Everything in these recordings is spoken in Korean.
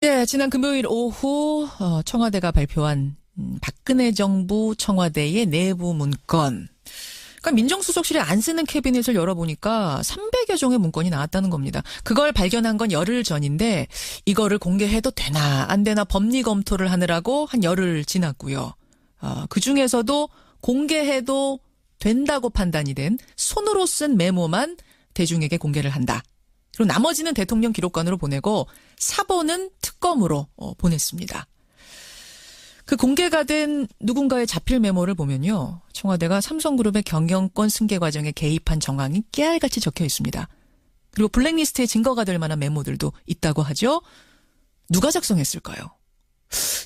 네, 지난 금요일 오후 어, 청와대가 발표한 음, 박근혜 정부 청와대의 내부 문건. 그러니까 민정수석실에 안 쓰는 캐비넷을 열어보니까 300여 종의 문건이 나왔다는 겁니다. 그걸 발견한 건 열흘 전인데 이거를 공개해도 되나 안 되나 법리 검토를 하느라고 한 열흘 지났고요. 어, 그 중에서도 공개해도 된다고 판단이 된 손으로 쓴 메모만 대중에게 공개를 한다. 그리고 나머지는 대통령 기록관으로 보내고 사본은 특검으로 어, 보냈습니다. 그 공개가 된 누군가의 자필 메모를 보면요. 청와대가 삼성그룹의 경영권 승계 과정에 개입한 정황이 깨알같이 적혀 있습니다. 그리고 블랙리스트에 증거가 될 만한 메모들도 있다고 하죠. 누가 작성했을까요?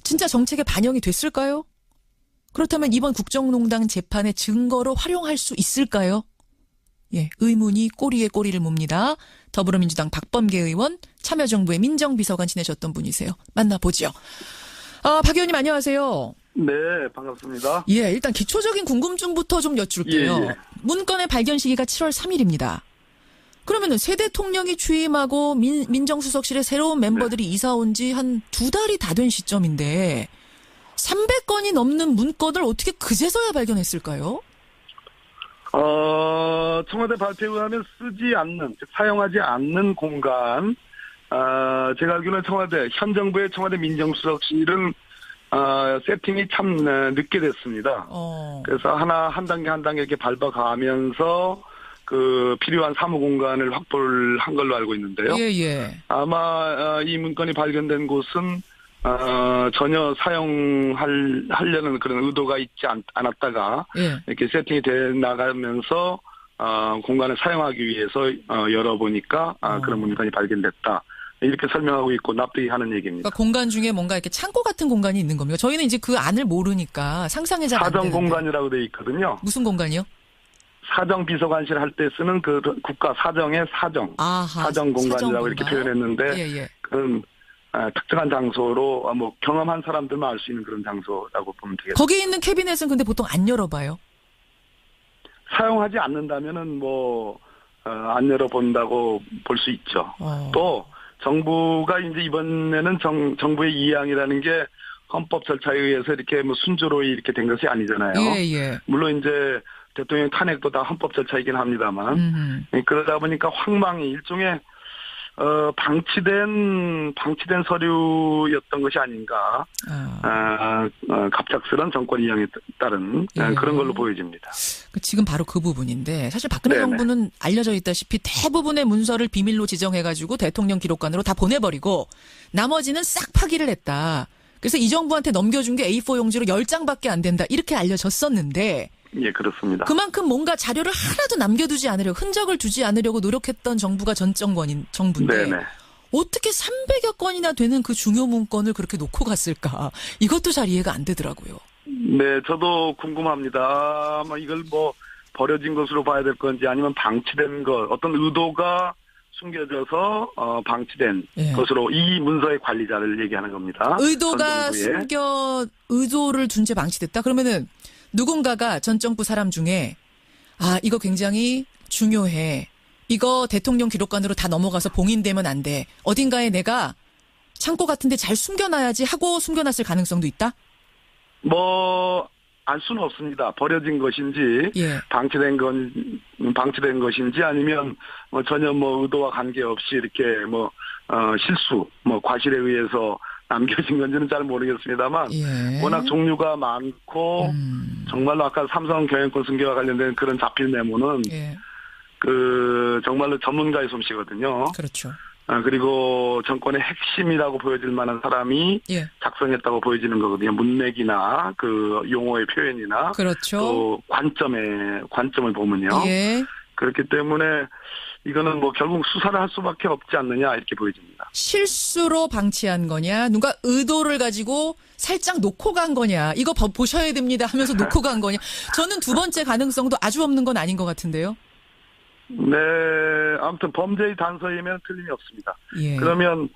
진짜 정책에 반영이 됐을까요? 그렇다면 이번 국정농단 재판의 증거로 활용할 수 있을까요? 예, 의문이 꼬리에 꼬리를 묻니다. 더불어민주당 박범계 의원, 참여정부의 민정비서관 지내셨던 분이세요. 만나보죠. 아, 박 의원님 안녕하세요. 네, 반갑습니다. 예, 일단 기초적인 궁금증부터 좀 여쭐게요. 예, 예. 문건의 발견 시기가 7월 3일입니다. 그러면은 새 대통령이 취임하고 민, 민정수석실에 새로운 멤버들이 이사 온 지 한 두 달이 다 된 시점인데 300건이 넘는 문건을 어떻게 그제서야 발견했을까요? 어, 청와대 발표에 의하면 쓰지 않는, 즉, 사용하지 않는 공간, 어, 제가 알기로는 청와대, 현 정부의 청와대 민정수석실은, 어, 세팅이 참 어, 늦게 됐습니다. 어. 그래서 하나, 한 단계 한 단계 이렇게 밟아가면서, 그, 필요한 사무 공간을 확보를 한 걸로 알고 있는데요. 예, 예. 아마, 어, 이 문건이 발견된 곳은, 어, 전혀 사용할, 하려는 그런 의도가 있지 않, 않았다가, 예. 이렇게 세팅이 돼 나가면서 어, 공간을 사용하기 위해서 어, 열어보니까 아, 어. 그런 문간이 발견됐다. 이렇게 설명하고 있고 납득이 하는 얘기입니다. 그러니까 공간 중에 뭔가 이렇게 창고 같은 공간이 있는 겁니다. 저희는 이제 그 안을 모르니까 상상이 잘안 사정. 공간이라고 돼 있거든요. 무슨 공간이요? 사정 비서관실 할 때 쓰는 그 국가 사정의 사정, 아하. 사정 공간이라고 이렇게 공간. 표현했는데 예, 예. 그런 아, 특정한 장소로 아, 뭐 경험한 사람들만 알 수 있는 그런 장소라고 보면 되겠습니다. 거기 있는 캐비넷은 근데 보통 안 열어봐요. 사용하지 않는다면은 뭐, 어, 안 열어본다고 볼 수 있죠. 어. 또 정부가 이제 이번에는 정, 정부의 이양이라는 게 헌법 절차에 의해서 이렇게 뭐 순조로이 이렇게 된 것이 아니잖아요. 예, 예. 물론 이제 대통령 탄핵도 다 헌법 절차이긴 합니다만 음. 예, 그러다 보니까 황망이 일종의 어, 방치된 방치된 서류였던 것이 아닌가 아. 아, 어, 갑작스런 정권 이양에 따른 아, 예. 그런 걸로 보여집니다. 그 지금 바로 그 부분인데 사실 박근혜 네네. 정부는 알려져 있다시피 대부분의 문서를 비밀로 지정해가지고 대통령 기록관으로 다 보내버리고 나머지는 싹 파기를 했다. 그래서 이 정부한테 넘겨준 게 A4 용지로 10장밖에 안 된다. 이렇게 알려졌었는데 예, 그렇습니다. 그만큼 뭔가 자료를 하나도 남겨두지 않으려고 흔적을 두지 않으려고 노력했던 정부가 전 정권인 정부인데 네네. 어떻게 300여 건이나 되는 그 중요 문건을 그렇게 놓고 갔을까? 이것도 잘 이해가 안 되더라고요. 네, 저도 궁금합니다. 뭐 이걸 뭐 버려진 것으로 봐야 될 건지 아니면 방치된 것, 어떤 의도가 숨겨져서 어, 방치된 예. 것으로 이 문서의 관리자를 얘기하는 겁니다. 의도가. 숨겨 의도를 둔 채 방치됐다. 그러면은 누군가가 전 정부 사람 중에 아 이거 굉장히 중요해. 이거 대통령 기록관으로 다 넘어가서 봉인되면 안 돼. 어딘가에 내가 창고 같은데 잘 숨겨놔야지 하고 숨겨놨을 가능성도 있다. 뭐, 알 수는 없습니다. 버려진 것인지, 예. 방치된 건, 방치된 것인지 아니면 뭐 전혀 뭐 의도와 관계없이 이렇게 뭐, 어, 실수, 뭐 과실에 의해서 남겨진 건지는 잘 모르겠습니다만, 예. 워낙 종류가 많고, 음, 정말로 아까 삼성 경영권 승계와 관련된 그런 자필 메모는 예. 그 정말로 전문가의 솜씨거든요. 그렇죠. 아, 그리고 정권의 핵심이라고 보여질 만한 사람이 예. 작성했다고 보여지는 거거든요. 문맥이나 그 용어의 표현이나 그렇죠. 또 관점의 관점을 보면요. 예. 그렇기 때문에 이거는 뭐 결국 수사를 할 수밖에 없지 않느냐 이렇게 보여집니다. 실수로 방치한 거냐, 누가 의도를 가지고 살짝 놓고 간 거냐, 이거 보- 보셔야 됩니다 하면서 놓고 간 거냐. 저는 두 번째 가능성도 아주 없는 건 아닌 것 같은데요. 네, 아무튼 범죄의 단서이면 틀림이 없습니다. 예. 그러면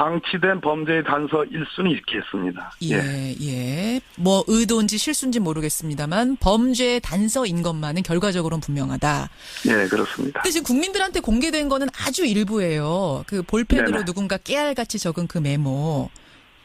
방치된 범죄의 단서일 수는 있겠습니다. 예, 예. 뭐 의도인지 실수인지 모르겠습니다만 범죄의 단서인 것만은 결과적으로는 분명하다. 예, 그렇습니다. 근데 지금 국민들한테 공개된 거는 아주 일부예요. 그 볼펜으로 네네. 누군가 깨알같이 적은 그 메모.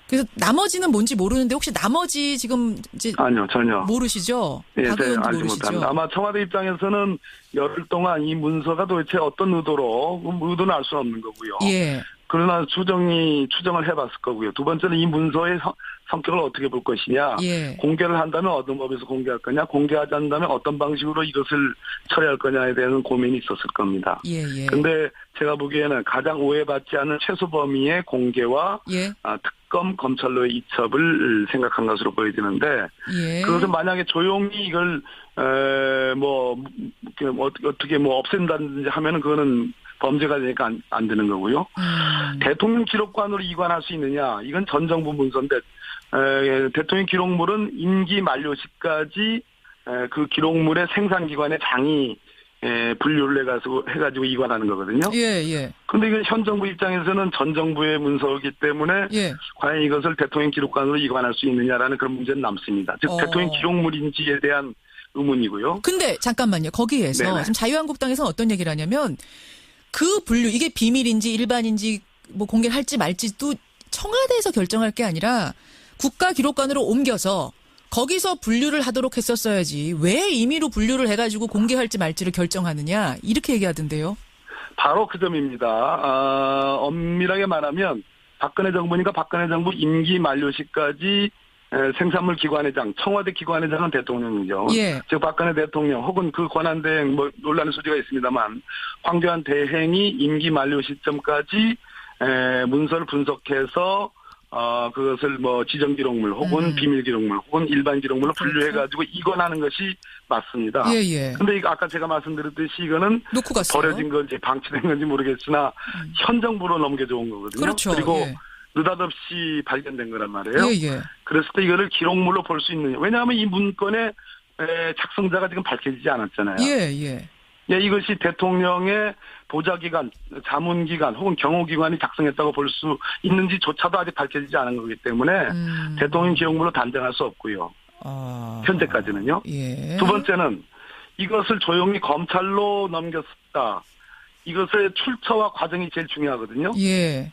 그래서 나머지는 뭔지 모르는데 혹시 나머지 지금 이제 아니요, 전혀. 모르시죠? 예, 네, 알지 모르시죠? 못합니다. 아마 청와대 입장에서는 열흘 동안 이 문서가 도대체 어떤 의도로, 그 의도는 알 수는 없는 거고요. 예. 그러나 추정이, 추정을 해봤을 거고요. 두 번째는 이 문서의 성, 성격을 어떻게 볼 것이냐. 예. 공개를 한다면 어떤 법에서 공개할 거냐, 공개하지 않는다면 어떤 방식으로 이것을 처리할 거냐에 대한 고민이 있었을 겁니다. 예, 예. 근데 제가 보기에는 가장 오해받지 않은 최소 범위의 공개와 예. 아, 특검 검찰로의 이첩을 생각한 것으로 보여지는데 예. 그것은 만약에 조용히 이걸 에, 뭐 그, 뭐 어떻게 뭐 없앤다든지 하면은 그거는 범죄가 되니까 안, 안 되는 거고요. 음. 대통령 기록관으로 이관할 수 있느냐? 이건 전 정부 문서인데 에, 대통령 기록물은 임기 만료 시까지 에, 그 기록물의 생산기관의 장이 에, 분류를 해가지고 해가지고 이관하는 거거든요. 예, 예. 근데 이건 현 정부 입장에서는 전 정부의 문서이기 때문에 예. 과연 이것을 대통령 기록관으로 이관할 수 있느냐라는 그런 문제는 남습니다. 즉 어. 대통령 기록물인지에 대한 의문이고요. 근데 잠깐만요. 거기에서 네네. 지금 자유한국당에서는 어떤 얘기를 하냐면 그 분류 이게 비밀인지 일반인지 뭐 공개를 할지 말지도 청와대에서 결정할 게 아니라 국가 기록관으로 옮겨서 거기서 분류를 하도록 했었어야지 왜 임의로 분류를 해가지고 공개할지 말지를 결정하느냐 이렇게 얘기하던데요. 바로 그 점입니다. 아, 엄밀하게 말하면 박근혜 정부니까 박근혜 정부 임기 만료 시까지 에, 생산물 기관회장, 청와대 기관회장은 대통령이죠. 예. 즉 박근혜 대통령 혹은 그 권한 대행 뭐 논란의 소지가 있습니다만 황교안 대행이 임기 만료 시점까지 에, 문서를 분석해서 어, 그것을 뭐 지정 기록물 혹은 음. 비밀 기록물 혹은 일반 기록물로 그렇죠. 분류해 가지고 이관하는 것이 맞습니다. 예, 예. 근데 이거 아까 제가 말씀드렸듯이 이거는 놓고 갔어요. 버려진 건지 방치된 건지 모르겠으나 현 정부로 넘겨져 온 거거든요. 그렇죠. 리고 예. 느닷없이 발견된 거란 말이에요. 예, 예. 그랬을 때 이거를 기록물로 볼 수 있느냐. 왜냐하면 이 문건의 에, 작성자가 지금 밝혀지지 않았잖아요. 예, 예. 예, 이것이 대통령의 보좌기관, 자문기관 혹은 경호기관이 작성했다고 볼 수 있는지조차도 아직 밝혀지지 않은 거기 때문에 음. 대통령 기록물로 단정할 수 없고요. 아. 현재까지는요. 예. 두 번째는 이것을 조용히 검찰로 넘겼다. 이것의 출처와 과정이 제일 중요하거든요. 예.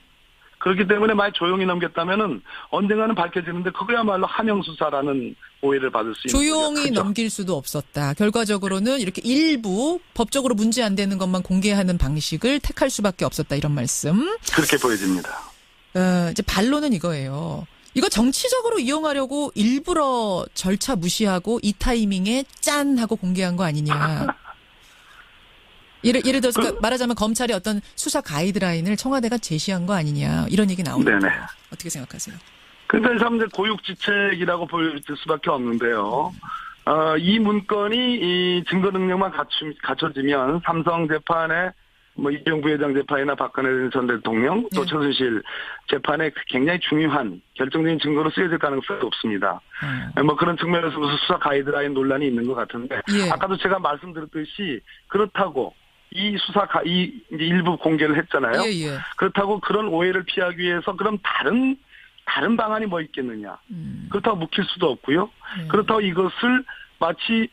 그렇기 때문에 만약 조용히 넘겼다면은 언젠가는 밝혀지는데 그거야말로 한영 수사라는 오해를 받을 수 있는 조용히? 넘길 수도 없었다. 결과적으로는 이렇게 일부 법적으로 문제 안 되는 것만 공개하는 방식을 택할 수밖에 없었다. 이런 말씀. 그렇게 보여집니다. 어, 이제 반론은 이거예요. 이거 정치적으로 이용하려고 일부러 절차 무시하고 이 타이밍에 짠 하고 공개한 거 아니냐. 예를, 예를 들어서 그 말하자면 검찰이 어떤 수사 가이드라인을 청와대가 제시한 거 아니냐. 이런 얘기 나오는데 네네. 어떻게 생각하세요? 근데 참 이제 고육지책이라고 보일 수밖에 없는데요. 어, 이 문건이 이 증거 능력만 갖추, 갖춰지면 삼성 재판에 뭐 이정 부회장 재판이나 박근혜 전 대통령 또 네. 최순실 재판에 굉장히 중요한 결정적인 증거로 쓰여질 가능성이 높습니다. 어. 뭐 그런 측면에서 무슨 수사 가이드라인 논란이 있는 것 같은데 예. 아까도 제가 말씀드렸듯이 그렇다고 이 수사 가, 이 이제 일부 공개를 했잖아요. 예, 예. 그렇다고 그런 오해를 피하기 위해서 그럼 다른 다른 방안이 뭐 있겠느냐? 음, 그렇다고 묵힐 수도 없고요. 네. 그렇다고 이것을 마치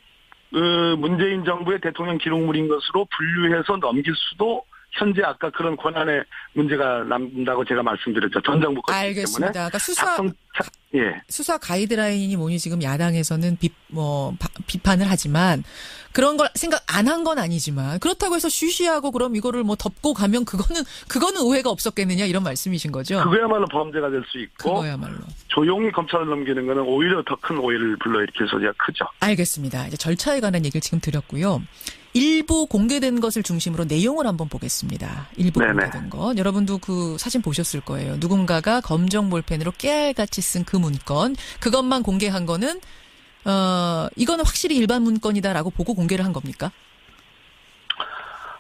어, 문재인 정부의 대통령 기록물인 것으로 분류해서 넘길 수도 현재 아까 그런 권한의 문제가 남는다고 제가 말씀드렸죠. 전 정부 것이기 알겠습니다. 때문에 그러니까 수사 작성 자- 예 수사 가이드라인이 뭐니 지금 야당에서는 비, 뭐 바- 비판을 하지만 그런 걸 생각 안 한 건 아니지만 그렇다고 해서 쉬쉬하고 그럼 이거를 뭐 덮고 가면 그거는 그거는 오해가 없었겠느냐 이런 말씀이신 거죠. 그거야말로 범죄가 될 수 있고 그거야말로. 조용히 검찰을 넘기는 것은 오히려 더 큰 오해를 불러일으킬 소지가 크죠. 알겠습니다. 이제 절차에 관한 얘기를 지금 드렸고요. 일부 공개된 것을 중심으로 내용을 한번 보겠습니다. 일부 네네. 공개된 것. 여러분도 그 사진 보셨을 거예요. 누군가가 검정 볼펜으로 깨알같이 쓴 그 문건. 그것만 공개한 거는 어 이거는 확실히 일반 문건이다라고 보고 공개를 한 겁니까?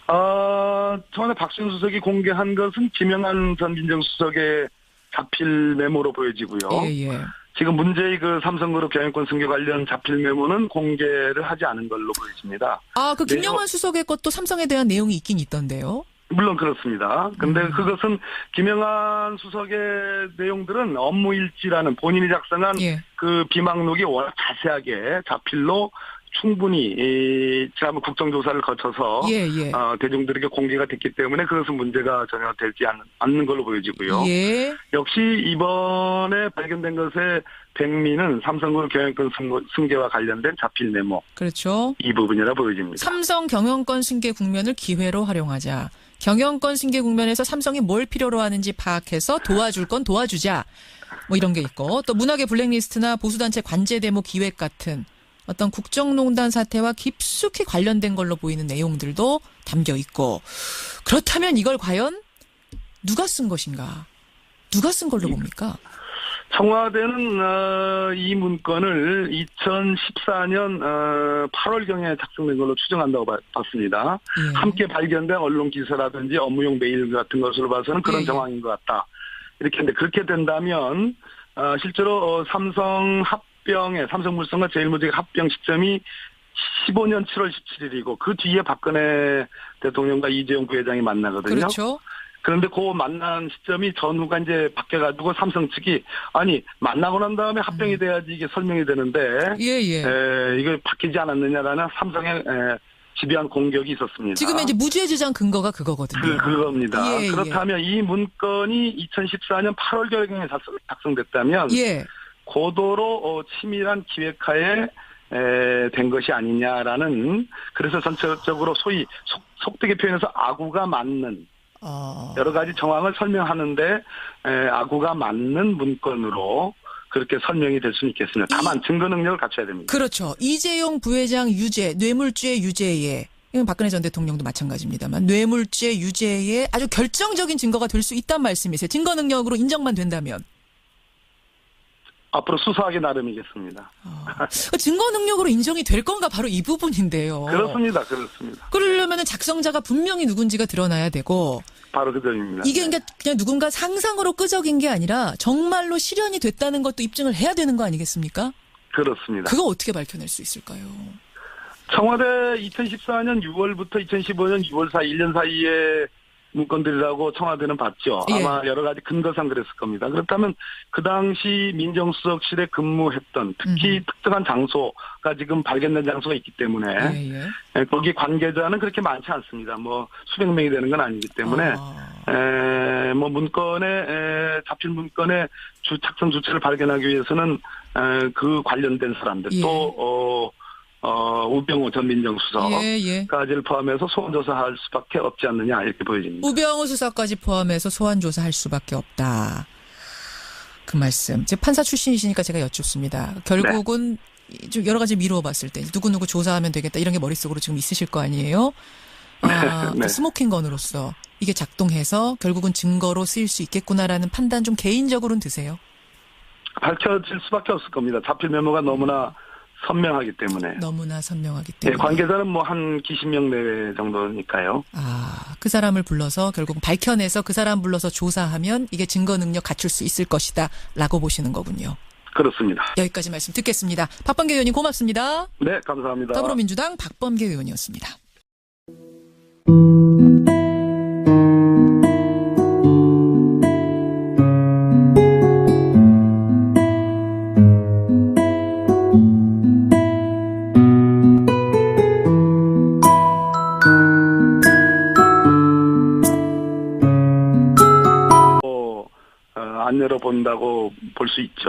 어, 청와대 박신 수석이 공개한 것은 김영한 전 민정수석의 자필 메모로 보여지고요. 예, 예. 지금 문제의 그 삼성그룹 경영권 승계 관련 자필 메모는 공개를 하지 않은 걸로 보여집니다. 아, 그 네, 김영환 수석의 것도 삼성에 대한 내용이 있긴 있던데요. 물론 그렇습니다. 근데 음. 그것은 김영한 수석의 내용들은 업무 일지라는 본인이 작성한 예. 그 비망록이 워낙 자세하게 자필로 충분히 이, 참 국정조사를 거쳐서 예, 예. 어, 대중들에게 공개가 됐기 때문에 그것은 문제가 전혀 되지 않는, 않는 걸로 보여지고요. 예. 역시 이번에 발견된 것의 백미는 삼성군 경영권 승- 승계와 관련된 자필 메모 그렇죠. 이 부분이라 보여집니다. 삼성 경영권 승계 국면을 기회로 활용하자. 경영권 승계 국면에서 삼성이 뭘 필요로 하는지 파악해서 도와줄 건 도와주자. 뭐 이런 게 있고 또 문학의 블랙리스트나 보수단체 관제 데모 기획 같은 어떤 국정농단 사태와 깊숙이 관련된 걸로 보이는 내용들도 담겨 있고 그렇다면 이걸 과연 누가 쓴 것인가? 누가 쓴 걸로 봅니까? 청와대는 어, 이 문건을 2014년 어, 8월경에 작성된 걸로 추정한다고 봐- 봤습니다. 예. 함께 발견된 언론 기사라든지 업무용 메일 같은 것으로 봐서는 그런 예, 예. 정황인 것 같다. 이렇게 했는데 그렇게 된다면 어, 실제로 어, 삼성 합 병의 삼성물산과 제일모직의 합병 시점이 15년 7월 17일이고 그 뒤에 박근혜 대통령과 이재용 부회장이 만나거든요. 그렇죠. 그런데 그 만난 시점이 전후가 이제 바뀌어가지고 삼성 측이 아니 만나고 난 다음에 합병이 돼야지 이게 설명이 되는데 음. 예, 예. 에, 이거 바뀌지 않았느냐라는 삼성의 에, 집요한 공격이 있었습니다. 지금의 이제 무죄 주장 근거가 그거거든요. 그, 그겁니다. 예, 예. 그렇다면 이 문건이 2014년 8월경에 작성, 작성됐다면 예. 고도로 어, 치밀한 기획하에 에, 된 것이 아니냐라는 그래서 전체적으로 소위 속, 속되게 표현해서 아구가 맞는 어. 여러 가지 정황을 설명하는데 에, 아구가 맞는 문건으로 그렇게 설명이 될 수는 있겠습니다. 다만 증거 능력을 갖춰야 됩니다. 그렇죠. 이재용 부회장 유죄, 뇌물죄 유죄에 이건 박근혜 전 대통령도 마찬가지입니다만 뇌물죄 유죄에 아주 결정적인 증거가 될 수 있단 말씀이세요. 증거 능력으로 인정만 된다면 앞으로 수사하기 나름이겠습니다. 그 증거 능력으로 인정이 될 건가 바로 이 부분인데요. 그렇습니다. 그렇습니다. 그러려면 작성자가 분명히 누군지가 드러나야 되고 바로 그 점입니다. 이게 그러니까 그냥 누군가 상상으로 끄적인 게 아니라 정말로 실현이 됐다는 것도 입증을 해야 되는 거 아니겠습니까? 그렇습니다. 그거 어떻게 밝혀낼 수 있을까요? 청와대 2014년 6월부터 2015년 6월 사이 1년 사이에 문건들이라고 청와대는 봤죠. 예. 아마 여러 가지 근거상 그랬을 겁니다. 그렇다면 그 당시 민정수석실에 근무했던 특히 특정한 장소가 지금 발견된 장소가 있기 때문에 예, 예. 에, 거기 관계자는 그렇게 많지 않습니다. 뭐 수백 명이 되는 건 아니기 때문에 아. 에, 뭐 문건에 에, 잡힌 문건에 주 작성 주체를 발견하기 위해서는 에, 그 관련된 사람들 예. 또 어, 어, 우병우 전 민정수석 예, 예. 까지를 포함해서 소환 조사할 수밖에 없지 않느냐 이렇게 보여집니다. 우병우 수사까지 포함해서 소환 조사할 수밖에 없다. 그 말씀. 제 판사 출신이시니까 제가 여쭙습니다. 결국은 네. 좀 여러 가지 미루어 봤을 때 누구 누구 조사하면 되겠다 이런 게 머릿속으로 지금 있으실 거 아니에요? 아, 네. 그 스모킹 건으로서 이게 작동해서 결국은 증거로 쓰일 수 있겠구나라는 판단 좀 개인적으로는 드세요. 밝혀질 수밖에 없을 겁니다. 잡힐 메모가 너무나 선명하기 때문에. 너무나 선명하기 네, 때문에. 관계자는 뭐 한 기십 명 내외 정도니까요. 아, 그 사람을 불러서 결국 밝혀내서 그 사람 불러서 조사하면 이게 증거 능력 갖출 수 있을 것이다. 라고 보시는 거군요. 그렇습니다. 여기까지 말씀 듣겠습니다. 박범계 의원님 고맙습니다. 네, 감사합니다. 더불어민주당 박범계 의원이었습니다.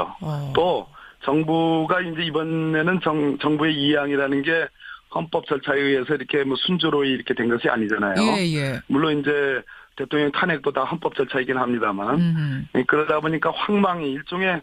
있죠. 어. 또 정부가 이제 이번에는 정, 정부의 이양이라는 게 헌법 절차에 의해서 이렇게 뭐 순조로이 이렇게 된 것이 아니잖아요. 예, 예. 물론 이제 대통령 탄핵도 다 헌법 절차이긴 합니다만 음, 예, 그러다 보니까 황망이 일종의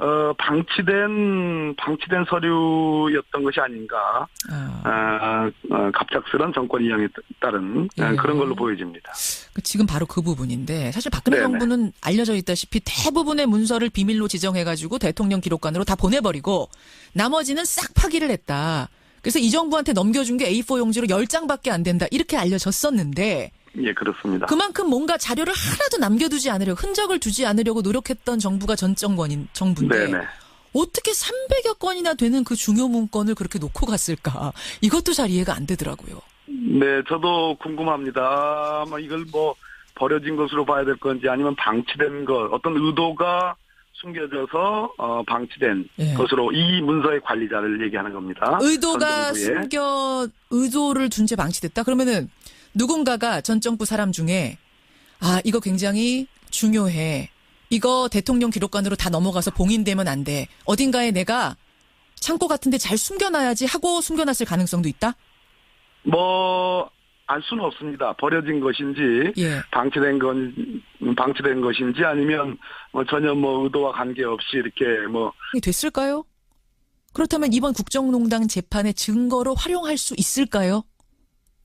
어, 방치된 방치된 서류였던 것이 아닌가 아, 아, 어, 갑작스런 정권 이양에 따른 어, 예. 그런 걸로 보여집니다. 그 지금 바로 그 부분인데 사실 박근혜 네네. 정부는 알려져 있다시피 대부분의 문서를 비밀로 지정해가지고 대통령 기록관으로 다 보내버리고 나머지는 싹 파기를 했다. 그래서 이 정부한테 넘겨준 게 A4 용지로 10장밖에 안 된다. 이렇게 알려졌었는데 예, 그렇습니다. 그만큼 뭔가 자료를 하나도 남겨두지 않으려고 흔적을 두지 않으려고 노력했던 정부가 전 정권인 정부인데 네네. 어떻게 300여 건이나 되는 그 중요 문건을 그렇게 놓고 갔을까? 이것도 잘 이해가 안 되더라고요. 네, 저도 궁금합니다. 아마 이걸 뭐 버려진 것으로 봐야 될 건지 아니면 방치된 것, 어떤 의도가 숨겨져서 어, 방치된 예. 것으로 이 문서의 관리자를 얘기하는 겁니다. 의도가. 숨겨 의도를 둔 채 방치됐다. 그러면은 누군가가 전 정부 사람 중에 아 이거 굉장히 중요해. 이거 대통령 기록관으로 다 넘어가서 봉인되면 안 돼. 어딘가에 내가 창고 같은데 잘 숨겨놔야지 하고 숨겨놨을 가능성도 있다. 뭐, 알 수는 없습니다. 버려진 것인지, 예. 방치된 건, 방치된 것인지 아니면 뭐 전혀 뭐 의도와 관계없이 이렇게 뭐, 됐을까요? 그렇다면 이번 국정농단 재판의 증거로 활용할 수 있을까요?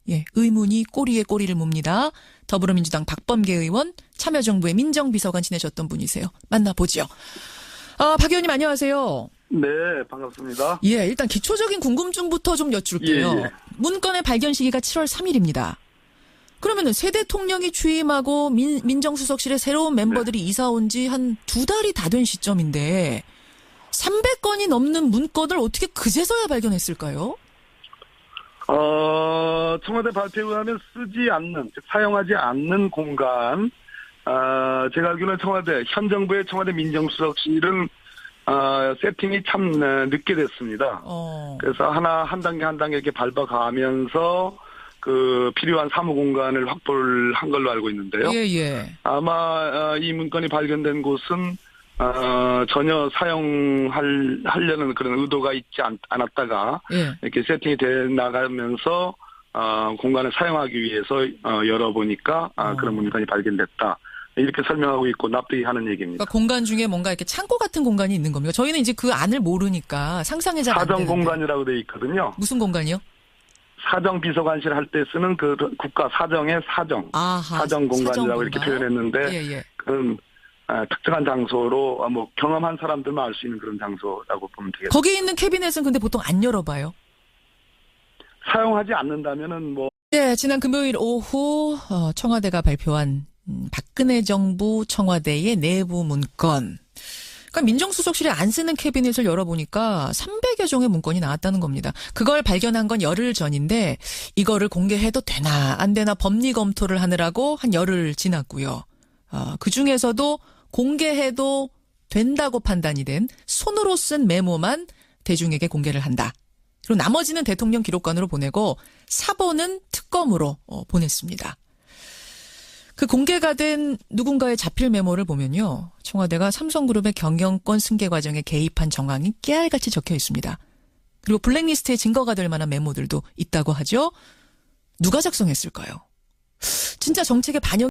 예, 의문이 꼬리에 꼬리를 묻니다. 더불어민주당 박범계 의원, 참여정부의 민정비서관 지내셨던 분이세요. 만나보죠. 아, 박 의원님 안녕하세요. 네, 반갑습니다. 예, 일단 기초적인 궁금증부터 좀 여쭐게요. 예, 예. 문건의 발견 시기가 7월 3일입니다. 그러면은 새 대통령이 취임하고 민, 민정수석실에 새로운 멤버들이 이사 온 지 한 두 달이 다 된 시점인데 300건이 넘는 문건을 어떻게 그제서야 발견했을까요? 어, 청와대 발표에 의하면 쓰지 않는, 즉 사용하지 않는 공간, 어, 제가 알기로는 청와대, 현 정부의 청와대 민정수석실은, 어, 세팅이 참 어, 늦게 됐습니다. 어. 그래서 하나, 한 단계 한 단계 이렇게 밟아가면서, 그, 필요한 사무 공간을 확보를 한 걸로 알고 있는데요. 예, 예. 아마, 어, 이 문건이 발견된 곳은, 어, 전혀 사용할, 하려는 그런 의도가 있지 않, 않았다가, 예. 이렇게 세팅이 돼 나가면서 어, 공간을 사용하기 위해서 어, 열어보니까 아, 어. 그런 문간이 발견됐다. 이렇게 설명하고 있고 납득이 하는 얘기입니다. 그러니까 공간 중에 뭔가 이렇게 창고 같은 공간이 있는 겁니다. 저희는 이제 그 안을 모르니까 상상이 잘안 사정 되는데. 공간이라고 돼 있거든요. 무슨 공간이요? 사정 비서관실 할 때 쓰는 그 국가 사정의 사정, 아하. 사정 공간이라고 사정 이렇게. 표현했는데 예, 예. 아, 특정한 장소로 아, 뭐 경험한 사람들만 알 수 있는 그런 장소라고 보면 되겠습니다. 거기 있는 캐비넷은 근데 보통 안 열어봐요. 사용하지 않는다면은 뭐 네, 지난 금요일 오후 어, 청와대가 발표한 음, 박근혜 정부 청와대의 내부 문건. 그러니까 민정수석실에 안 쓰는 캐비넷을 열어보니까 300여 종의 문건이 나왔다는 겁니다. 그걸 발견한 건 열흘 전인데 이거를 공개해도 되나 안 되나 법리 검토를 하느라고 한 열흘 지났고요. 어, 그 중에서도 공개해도 된다고 판단이 된 손으로 쓴 메모만 대중에게 공개를 한다. 그리고 나머지는 대통령 기록관으로 보내고 사본은 특검으로 어, 보냈습니다. 그 공개가 된 누군가의 자필 메모를 보면요. 청와대가 삼성그룹의 경영권 승계 과정에 개입한 정황이 깨알같이 적혀 있습니다. 그리고 블랙리스트의 증거가 될 만한 메모들도 있다고 하죠. 누가 작성했을까요? 진짜 정책의 반영